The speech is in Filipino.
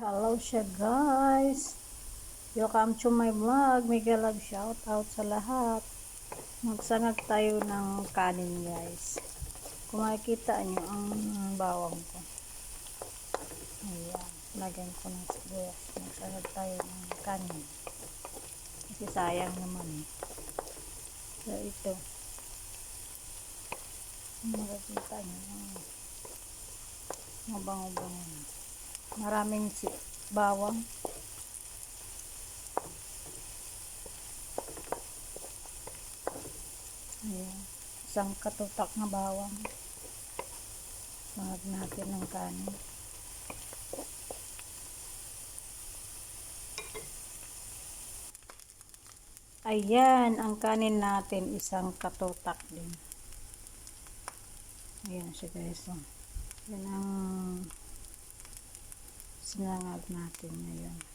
Hello siya guys. Welcome to my vlog. Mega love shout out sa lahat. Magsangag tayo ng kanin guys. Kung makikita nyo ang bawang ko. Ayan. Lagyan ko ng sibuyas. Magsangag tayo ng kanin. Kasi sayang naman eh. So ito. Makikita nyo. Mabango-bango na. Maraming bawang. Ayan. Isang katutak na bawang. Sangag natin ng kanin. Ayan, ang kanin natin isang katutak din. Ayan siya guys. Yan ang sinangag natin ngayon.